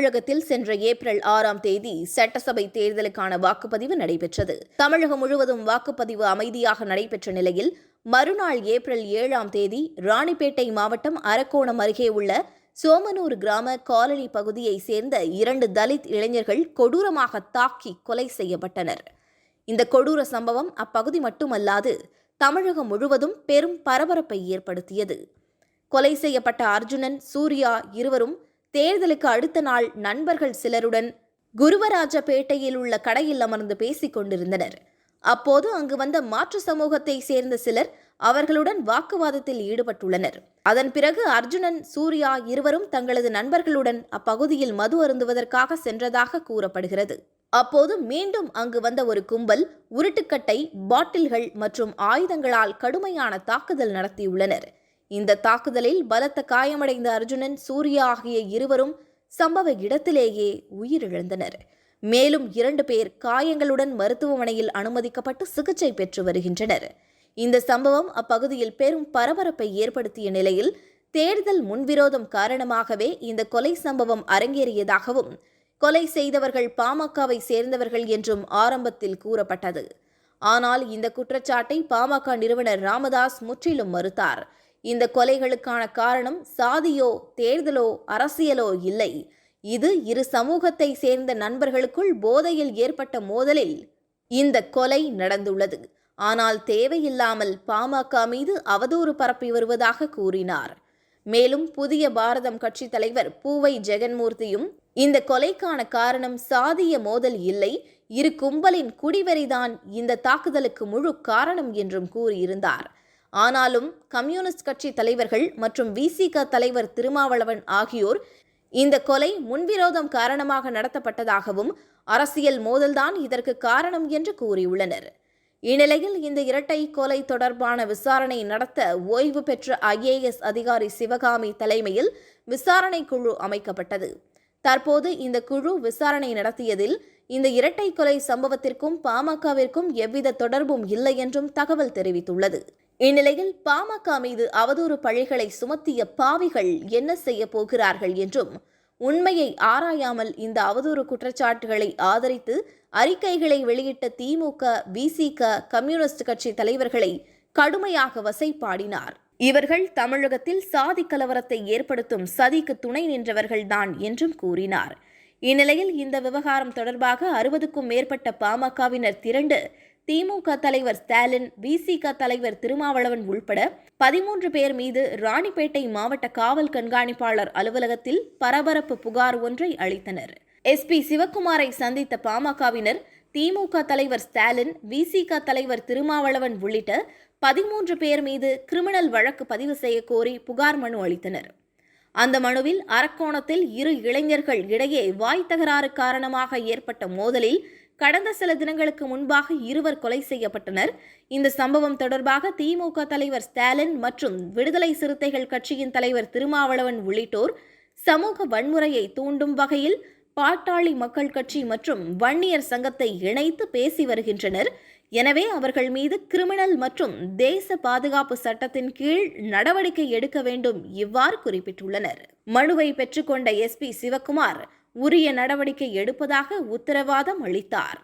தமிழகத்தில் சென்ற ஏப்ரல் ஆறாம் தேதி சட்டசபை தேர்தலுக்கான வாக்குப்பதிவு நடைபெற்றது. தமிழகம் முழுவதும் வாக்குப்பதிவு அமைதியாக நடைபெற்ற நிலையில் மறுநாள் ஏப்ரல் ஏழாம் தேதி ராணிப்பேட்டை மாவட்டம் அரக்கோணம் அருகே உள்ள சோமனூர் கிராம காலனி பகுதியைச் சேர்ந்த இரண்டு தலித் இளைஞர்கள் கொடூரமாக தாக்கி கொலை செய்யப்பட்டனர். இந்த கொடூர சம்பவம் அப்பகுதி மட்டுமல்லாது தமிழகம் முழுவதும் பெரும் பரபரப்பை ஏற்படுத்தியது. கொலை செய்யப்பட்ட அர்ஜுனன் சூர்யா இருவரும் தேர்தலுக்கு அடுத்த நாள் நண்பர்கள் சிலருடன் குருவராஜபேட்டையில் உள்ள கடையில் அமர்ந்து பேசிக் கொண்டிருந்தனர். அப்போது அங்கு வந்த மாற்று சமூகத்தை சேர்ந்த சிலர் அவர்களுடன் வாக்குவாதத்தில் ஈடுபட்டுள்ளனர். அதன் பிறகு அர்ஜுனன் சூர்யா இருவரும் தங்களது நண்பர்களுடன் அப்பகுதியில் மது அருந்துவதற்காக சென்றதாக கூறப்படுகிறது. அப்போது மீண்டும் அங்கு வந்த ஒரு கும்பல் உருட்டுக்கட்டை பாட்டில்கள் மற்றும் ஆயுதங்களால் கடுமையான தாக்குதல் நடத்தியுள்ளனர். இந்த தாக்குதலில் பலத்த காயமடைந்த அர்ஜுனன் சூர்யா ஆகிய இருவரும் சம்பவ இடத்திலேயே உயிரிழந்தனர். மேலும் இரண்டு பேர் காயங்களுடன் மருத்துவமனையில் அனுமதிக்கப்பட்டு சிகிச்சை பெற்று வருகின்றனர். இந்த சம்பவம் அப்பகுதியில் பெரும் பரபரப்பை ஏற்படுத்திய நிலையில் தேர்தல் முன்விரோதம் காரணமாகவே இந்த கொலை சம்பவம் அரங்கேறியதாகவும் கொலை செய்தவர்கள் பாமகவை சேர்ந்தவர்கள் என்றும் ஆரம்பத்தில் கூறப்பட்டது. ஆனால் இந்த குற்றச்சாட்டை பாமக நிறுவனர் ராமதாஸ் முற்றிலும் மறுத்தார். இந்த கொலைகளுக்கான காரணம் சாதியோ தேர்தலோ அரசியலோ இல்லை. இது இரு சமூகத்தை சேர்ந்த நண்பர்களுக்குள் போதையில் ஏற்பட்ட மோதலில் இந்த கொலை நடந்துள்ளது. ஆனால் தேவையில்லாமல் பாமக மீது அவதூறு பரப்பி வருவதாக கூறினார். மேலும் புதிய பாரதம் கட்சி தலைவர் பூவை ஜெகன்மூர்த்தியும் இந்த கொலைக்கான காரணம் சாதிய மோதல் இல்லை இரு கும்பலின் குடிவெறிதான் இந்த தாக்குதலுக்கு முழு காரணம் என்றும் கூறியிருந்தார். ஆனாலும் கம்யூனிஸ்ட் கட்சி தலைவர்கள் மற்றும் விசிக தலைவர் திருமாவளவன் ஆகியோர் இந்த கொலை முன்விரோதம் காரணமாக நடத்தப்பட்டதாகவும் அரசியல் மோதல்தான் இதற்கு காரணம் என்று கூறியுள்ளனர். இந்நிலையில் இந்த இரட்டை கொலை தொடர்பான விசாரணை நடத்த ஓய்வு பெற்ற ஐஏஎஸ் அதிகாரி சிவகாமி தலைமையில் விசாரணை குழு அமைக்கப்பட்டது. தற்போது இந்த குழு விசாரணை நடத்தியதில் இந்த இரட்டை கொலை சம்பவத்திற்கும் பாமகவிற்கும் எவ்வித தொடர்பும் இல்லை என்றும் தகவல் தெரிவித்துள்ளது. இந்நிலையில் பாமக மீது அவதூறு பழிகளை சுமத்திய பாவிகள் என்ன செய்ய போகிறார்கள் என்றும் உண்மையை ஆராயாமல் இந்த அவதூறு குற்றச்சாட்டுகளை ஆதரித்து அறிக்கைகளை வெளியிட்ட திமுக விசிக கம்யூனிஸ்ட் கட்சி தலைவர்களை கடுமையாக வசைப்பாடினார். இவர்கள் தமிழகத்தில் சாதி கலவரத்தை ஏற்படுத்தும் சதிக்கு துணை நின்றவர்கள்தான் என்றும் கூறினார். இந்நிலையில் இந்த விவகாரம் தொடர்பாக அறுபதுக்கும் மேற்பட்ட பாமகவினர் திரண்டு திமுக தலைவர் ஸ்டாலின் விசிக தலைவர் திருமாவளவன் உள்பட பதிமூன்று பேர் மீது ராணிப்பேட்டை மாவட்ட காவல் கண்காணிப்பாளர் அலுவலகத்தில் பரபரப்பு புகார் ஒன்றை அளித்தனர். எஸ்பி சிவக்குமாரை சந்தித்த பாமகவினர் திமுக தலைவர் ஸ்டாலின் விசிக தலைவர் திருமாவளவன் உள்ளிட்ட பதிமூன்று பேர் மீது கிரிமினல் வழக்கு பதிவு செய்ய கோரி புகார் மனு அளித்தனர். அந்த மனுவில் அரக்கோணத்தில் இரு இளைஞர்கள் இடையே வாய் தகராறு காரணமாக ஏற்பட்ட மோதலில் கடந்த சில தினங்களுக்கு முன்பாக இருவர் கொலை செய்யப்பட்டனர். இந்த சம்பவம் தொடர்பாக திமுக தலைவர் ஸ்டாலின் மற்றும் விடுதலை சிறுத்தைகள் கட்சியின் தலைவர் திருமாவளவன் உள்ளிட்டோர் சமூக வன்முறையை தூண்டும் வகையில் பாட்டாளி மக்கள் கட்சி மற்றும் வன்னியர் சங்கத்தை இணைத்து பேசி வருகின்றனர். எனவே அவர்கள் மீது கிரிமினல் மற்றும் தேச பாதுகாப்பு சட்டத்தின் கீழ் நடவடிக்கை எடுக்க வேண்டும் இவ்வாறு குறிப்பிட்டுள்ளனர். மனுவை பெற்றுக்கொண்ட எஸ்பி சிவக்குமார் உரிய நடவடிக்கை எடுப்பதாக உத்தரவாதம் அளித்தார்.